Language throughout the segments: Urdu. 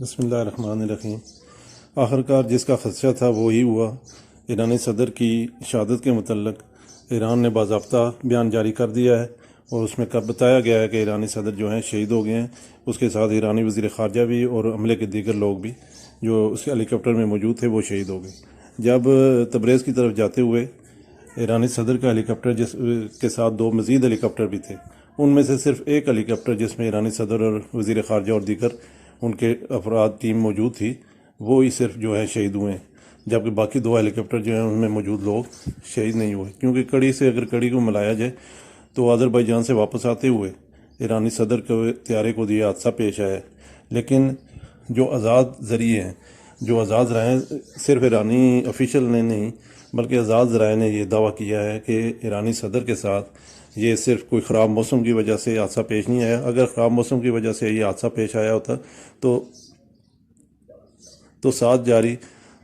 بسم اللہ الرحمن الرحیم۔ آخرکار جس کا خدشہ تھا وہی ہوا۔ ایرانی صدر کی شہادت کے متعلق ایران نے باضابطہ بیان جاری کر دیا ہے اور اس میں کب بتایا گیا ہے کہ ایرانی صدر جو ہیں شہید ہو گئے ہیں۔ اس کے ساتھ ایرانی وزیر خارجہ بھی اور عملے کے دیگر لوگ بھی جو اس کے ہیلی کاپٹر میں موجود تھے وہ شہید ہو گئے۔ جب تبریز کی طرف جاتے ہوئے ایرانی صدر کا ہیلی کاپٹر جس کے ساتھ دو مزید ہیلی کاپٹر بھی تھے، ان میں سے صرف ایک ہیلی کاپٹر جس میں ایرانی صدر اور وزیر خارجہ اور دیگر ان کے افراد ٹیم موجود تھی وہ ہی صرف جو ہے شہید ہوئے ہیں۔ جبکہ باقی دو ہیلی کاپٹر جو ہیں، ان میں موجود لوگ شہید نہیں ہوئے۔ کیونکہ کڑی سے اگر کڑی کو ملایا جائے تو آذربائی جان سے واپس آتے ہوئے ایرانی صدر کے طیارے کو یہ حادثہ پیش آیا ہے۔ لیکن جو آزاد ذریعے ہیں، جو آزاد ذرائع صرف ایرانی افیشل نے نہیں، بلکہ آزاد ذرائع نے یہ دعویٰ کیا ہے کہ ایرانی صدر کے ساتھ یہ صرف کوئی خراب موسم کی وجہ سے حادثہ پیش نہیں آیا۔ اگر خراب موسم کی وجہ سے یہ حادثہ پیش آیا ہوتا تو تو ساتھ جاری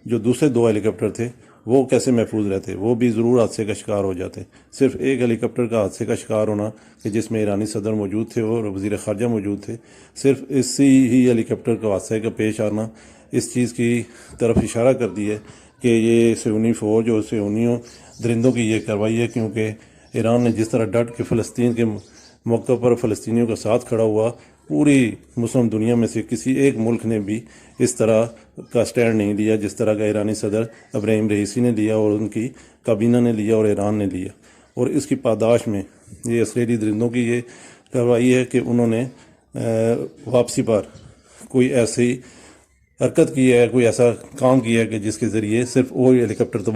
جو دوسرے دو ہیلی کاپٹر تھے وہ کیسے محفوظ رہتے؟ وہ بھی ضرور حادثے کا شکار ہو جاتے۔ صرف ایک ہیلی کاپٹر کا حادثے کا شکار ہونا کہ جس میں ایرانی صدر موجود تھے اور وزیر خارجہ موجود تھے، صرف اسی ہی ہیلی کاپٹر کا حادثے کا پیش آنا اس چیز کی طرف اشارہ کر دی ہے کہ یہ سیونی فوج اور سیونیوں درندوں کی یہ کاروائی ہے کیونکہ ایران نے جس طرح ڈٹ کے فلسطین کے موقع پر فلسطینیوں کا ساتھ کھڑا ہوا، پوری مسلم دنیا میں سے کسی ایک ملک نے بھی اس طرح کا سٹینڈ نہیں لیا، جس طرح کا ایرانی صدر ابراہیم رئیسی نے لیا اور ان کی کابینہ نے لیا اور ایران نے لیا۔ اور اس کی پاداش میں یہ اسریلی درندوں کی یہ کاروائی ہے کہ انہوں نے واپسی پر کوئی ایسی حرکت کی ہے، کوئی ایسا کام کیا ہے کہ جس کے ذریعے صرف وہ ہیلی کاپٹر تو